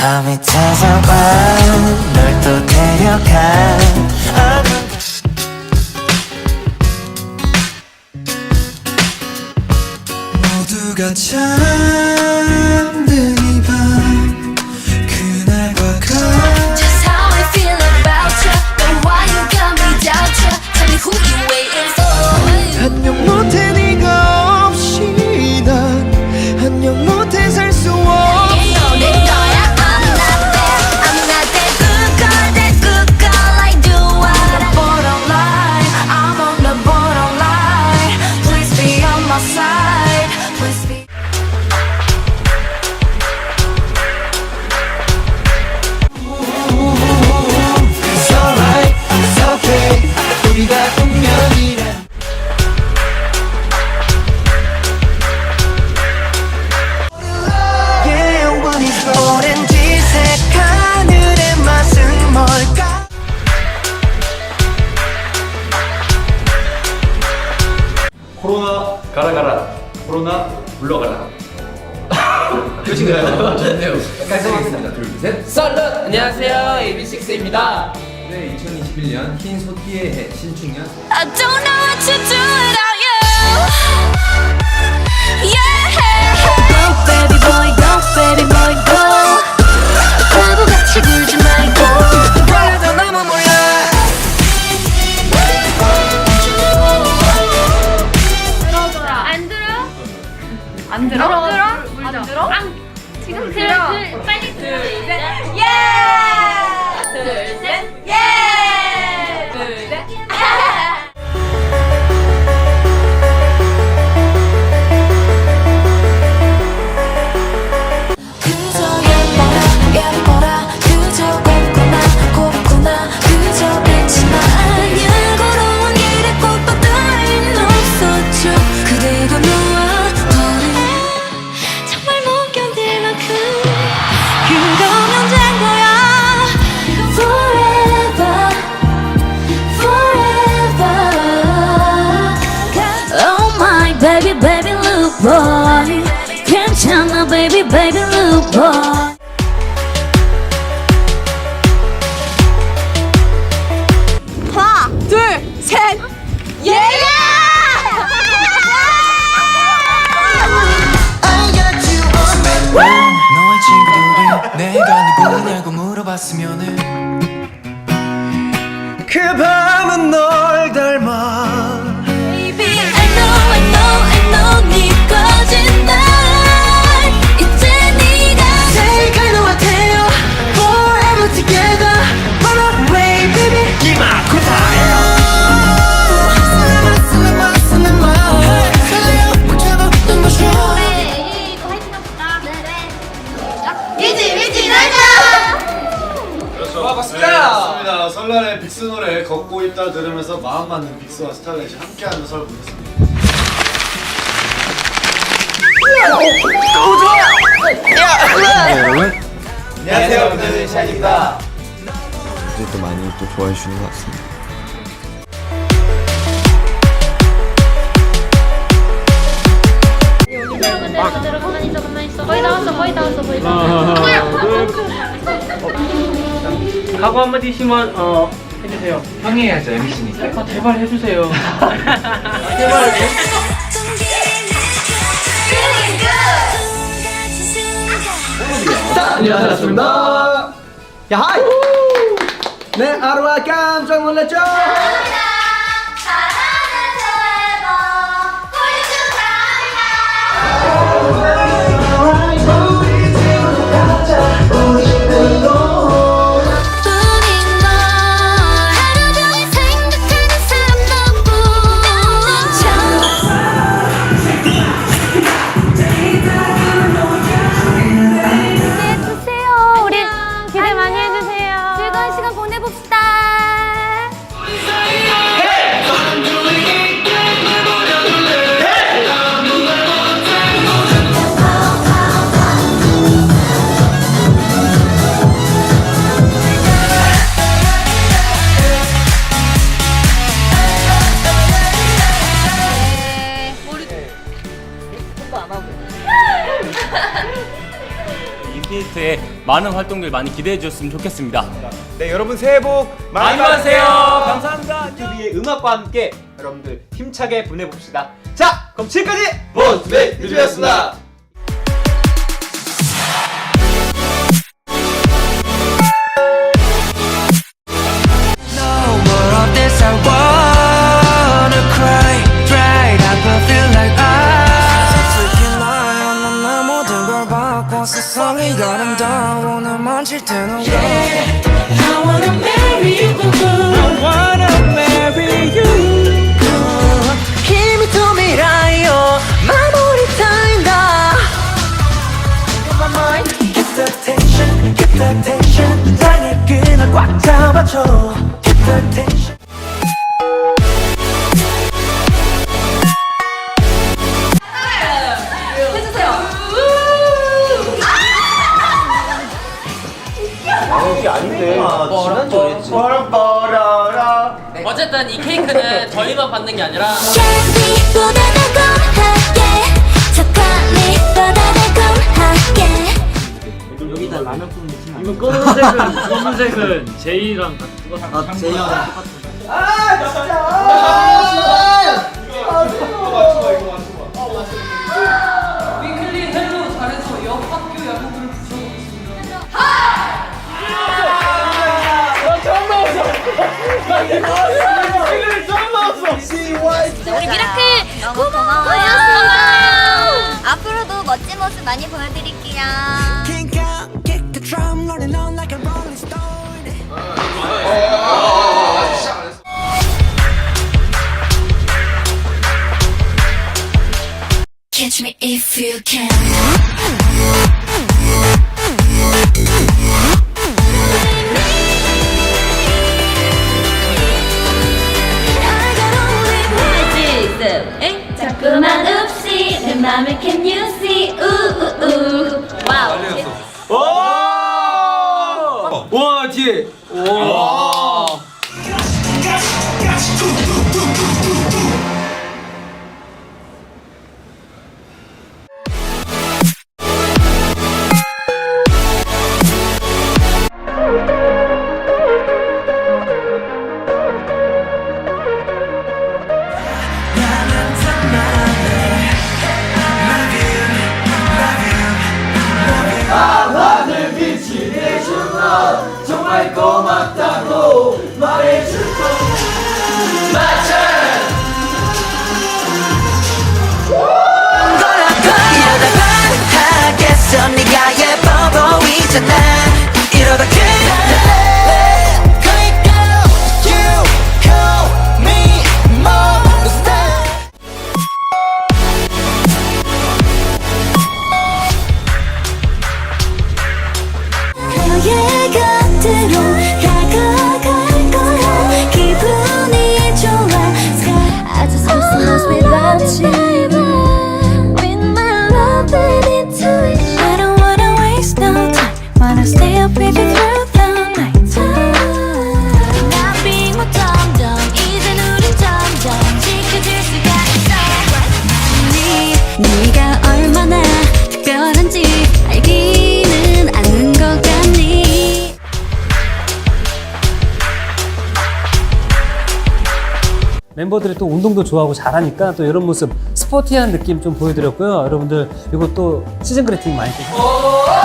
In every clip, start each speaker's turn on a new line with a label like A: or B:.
A: 밤이 찾아와 널 또 데려가. 모두가 잠
B: 코로나 물러가라. 끝인가요? 좋네요. 깔끔하겠습니다. 둘 셋.
C: 썰른 안녕하세요. AB6IX입니다.
B: 네 2021년 흰 소띠의 해 신축년.
D: I don't know what to do without you. Yeah.
A: 물어봤으
B: 들으면서 마음 맞는 빅스와 스타렛이 함께하는 설 보냈습니다 안녕하세요 분들 샤입니다
E: 이제 또 많이 또 좋아해 주시는 것 같습니다.
F: 여러분들 다들 가만히 있어 가만히 있어. 거의 다 왔어 거의 다 왔어 거의 다 왔어.
G: 각오 한마디씩만 어 해주세요.
B: 형해야죠 MC니까
G: 아, 제발 해주세요.
A: 안녕하셨습니다 야 하이 네 아로아 깜짝 놀랐죠?
H: 많은 활동들 많이 기대해 주셨으면 좋겠습니다.
E: 네 여러분 새해 복
H: 많이 받으세요. 감사합니다.
I: 튜비의 음악과 함께 여러분들 힘차게 보내봅시다. 자, 그럼 지금까지
B: 네, 유주였습니다.
A: 만질 때는 Yeah I wanna marry you I wanna marry you 힘이 또 미라요 마무리 타임다 Get the tension, get the tension 사랑의 끈을 꽉 잡아줘 Get the tension
C: 어쨌든 이 케이크는 저희만 받는 게 아니라
D: 캔디보다 달콤하게 초콜릿보다 달콤하게
G: 이거 검은색은 검은색은 제이랑 똑같아.
C: 위클리 헬로 잘해서 옆 학교 야구부를 붙여보겠습니다.
F: 우리
D: 앞으로도 멋진 모습 많이 보여드릴게요
A: Kick out, kick the drum rolling on like a rolling stone
D: Catch me if you can Boom, boom. and
G: 멤버들이 또 운동도 좋아하고 잘하니까 또 이런 모습 스포티한 느낌 좀 보여드렸고요. 여러분들 또 시즌 그래팅 많이 또
A: 어렸을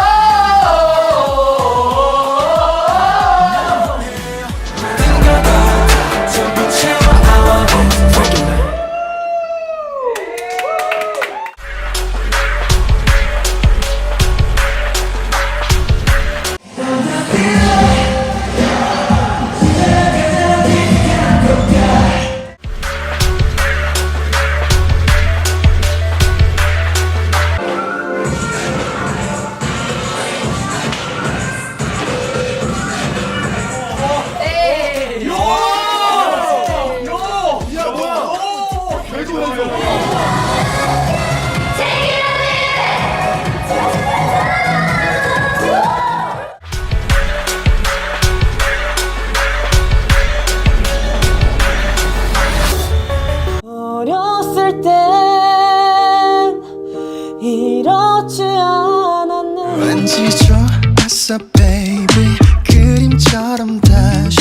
A: 있어 baby 그림처럼 다시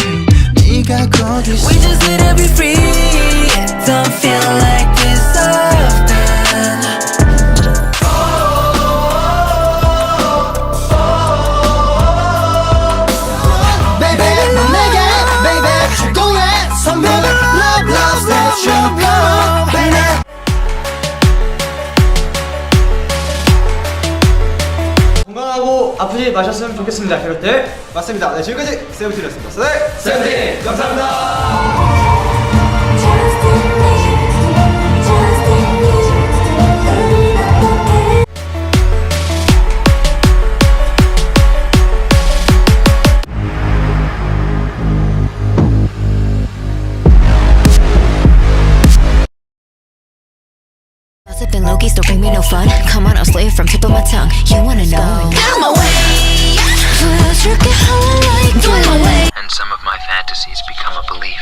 A: 네가 거기 있어 We just need to be free
D: 아프지 마셨으면 좋겠습니다 캐럿들 맞습니다 네 지금까지 세븐틴이었습니다 네 세븐틴 감사합니다?
J: Sipping Loki's don't bring me no fun. Come on, I'll slay it from tip of my tongue. You wanna know? Out my
A: And some of my fantasies become a belief